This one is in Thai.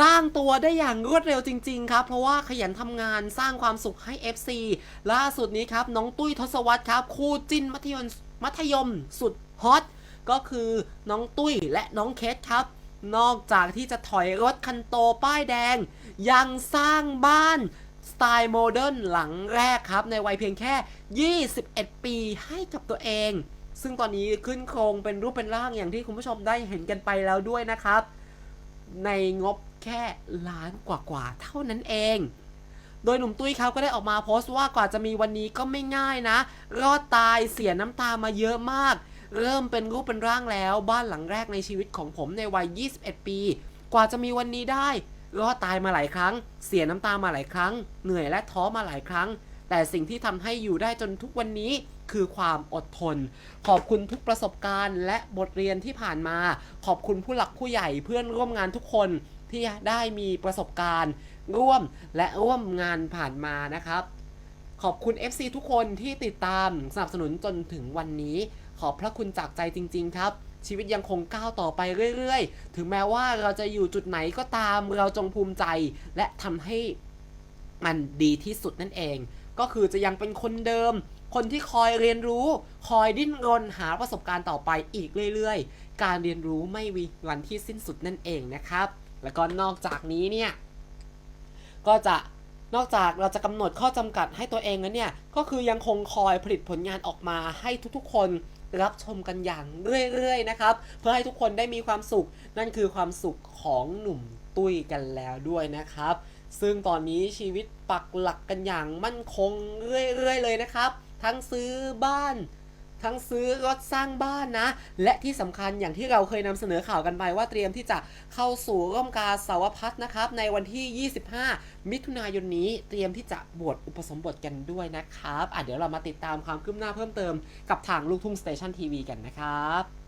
สร้างตัวได้อย่างรวดเร็วจริง ๆ ครับ เพราะว่าขยันทำงานสร้างความสุขให้ FC ล่าสุดนี้ครับ น้องตุ้ยทศวรรษครับ คู่จิ้นมัธยมมัธยมสุดฮอตก็คือน้องตุ้ยและน้องเคสครับ นอกจากที่จะถอยรถคันโตป้ายแดง ยังสร้างบ้านสไตล์โมเดิร์นหลังแรกครับ ในวัยเพียงแค่ 21 ปีให้กับตัวเอง ซึ่งตอนนี้ขึ้นโครงเป็นรูปเป็นร่างอย่างที่คุณผู้ชมได้เห็นกันไปแล้วด้วยนะครับ ในงบ แค่ล้านกว่าๆเท่านั้นเอง โดยหนุ่มตุ้ยเขาก็ได้ออกมาโพสต์ว่ากว่าจะมีวันนี้ก็ไม่ง่ายนะ รอดตายเสียน้ำตามาเยอะมาก เริ่มเป็นรูปเป็นร่างแล้ว บ้านหลังแรกในชีวิตของผมในวัย 21 ปี กว่าจะมีวันนี้ได้ รอดตายมาหลายครั้ง เสียน้ำตามาหลายครั้ง เหนื่อยและท้อมาหลายครั้ง แต่สิ่งที่ทำให้อยู่ได้จนทุกวันนี้คือความอดทน ขอบคุณทุกประสบการณ์ และบทเรียนที่ผ่านมา ขอบคุณผู้หลักผู้ใหญ่เพื่อนร่วมงานทุกคน ที่ได้มีประสบการณ์ร่วมและร่วมงานผ่านมานะครับ ขอบคุณ FC ทุกคนที่ติดตามสนับสนุนจนถึงวันนี้ ขอบพระคุณจากใจจริง ๆ ครับ ชีวิตยังคงก้าวต่อไปเรื่อยๆ ถึงแม้ว่าเราจะอยู่จุดไหนก็ตาม เราจงภูมิใจและทำให้มันดีที่สุดนั่นเอง ก็คือจะยังเป็นคนเดิม คนที่คอยเรียนรู้ คอยดิ้นรนหาประสบการณ์ต่อไปอีกเรื่อยๆ การเรียนรู้ไม่มีวันที่สิ้นสุดนั่นเองนะครับ แล้วก็นอกจากนี้เนี่ยก็จะนอกจากเราจะกำหนดข้อจำกัดให้ตัวเองแล้วเนี่ย ก็คือยังคงคอยผลิตผลงานออกมาให้ทุกๆ คนรับชมกันอย่างเรื่อยๆนะครับ เพื่อให้ทุกคนได้มีความสุข นั่นคือความสุขของหนุ่มตุ้ยกันแล้วด้วยนะครับ ซึ่งตอนนี้ชีวิตปักหลักกันอย่างมั่นคงเรื่อยๆเลยนะครับ ทั้งซื้อบ้าน ทั้งซื้อรถสร้างบ้านนะ และที่สำคัญอย่างที่เราเคยนำเสนอข่าวกันไปว่าเตรียมที่จะเข้าสู่ร่วมกาสาวพัฒน์นะครับ ในวันที่ 25 มิถุนายนนี้เตรียมที่จะบวชอุปสมบทกันด้วยนะครับอะเดี๋ยวเรามาติดตามความคืบหน้าเพิ่มเติมกับทางลูกทุ่งสเตชันทีวีกันนะครับ